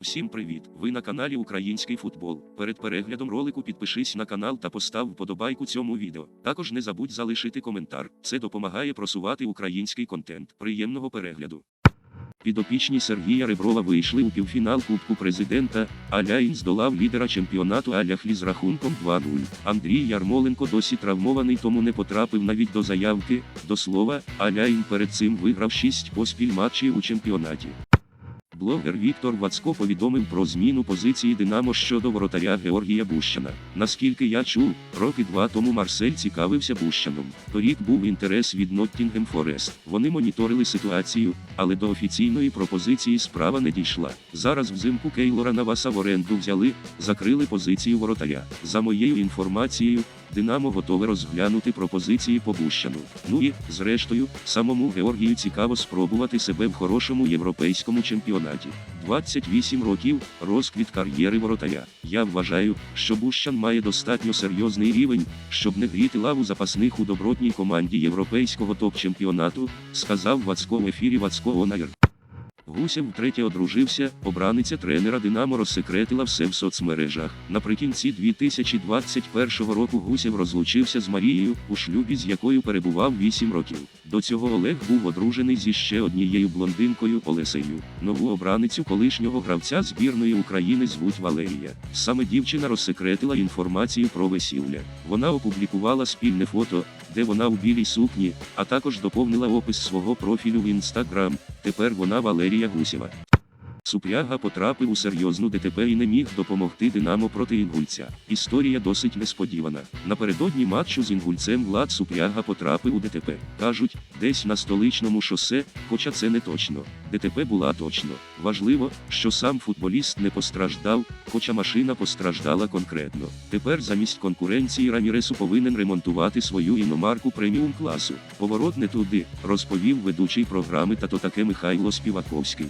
Всім привіт! Ви на каналі Український футбол. Перед переглядом ролику підпишись на канал та постав вподобайку цьому відео. Також не забудь залишити коментар. Це допомагає просувати український контент. Приємного перегляду. Підопічні Сергія Реброва вийшли у півфінал Кубку президента. Аляїн здолав лідера чемпіонату Аляхлі з рахунком 2-0. Андрій Ярмоленко досі травмований, тому не потрапив навіть до заявки. До слова, Аляїн перед цим виграв 6 поспіль матчів у чемпіонаті. Блогер Віктор Вацко повідомив про зміну позиції Динамо щодо воротаря Георгія Бущана. Наскільки я чув, роки два тому Марсель цікавився Бущаном. Торік був інтерес від Ноттінгем Форест. Вони моніторили ситуацію, але до офіційної пропозиції справа не дійшла. Зараз взимку Кейлора Наваса в оренду взяли, закрили позицію воротаря. За моєю інформацією, Динамо готове розглянути пропозиції по Бущану. Ну і, зрештою, самому Георгію цікаво спробувати себе в хорошому європейському чемпіонаті. 28 років розквіт кар'єри воротаря. Я вважаю, що Бущан має достатньо серйозний рівень, щоб не гріти лаву запасних у добротній команді європейського топ-чемпіонату, сказав Вацко в ефірі Вацко Онайр. Гусєв втретє одружився, обраниця тренера Динамо розсекретила все в соцмережах. Наприкінці 2021 року Гусєв розлучився з Марією, у шлюбі з якою перебував 8 років. До цього Олег був одружений зі ще однією блондинкою Олесею. Нову обраницю колишнього гравця збірної України звуть Валерія. Саме дівчина розсекретила інформацію про весілля. Вона опублікувала спільне фото, де вона у білій сукні, а також доповнила опис свого профілю в інстаграм. Тепер вона Валерія Гусєва. Супряга потрапив у серйозну ДТП і не міг допомогти Динамо проти інгульця. Історія досить несподівана. Напередодні матчу з інгульцем Влад Супряга потрапив у ДТП. Кажуть, десь на столичному шосе, хоча це не точно. ДТП була точно. Важливо, що сам футболіст не постраждав, хоча машина постраждала конкретно. Тепер замість конкуренції Раміресу повинен ремонтувати свою іномарку преміум класу. Поворот не туди, розповів ведучий програми та то таке Михайло Співаковський.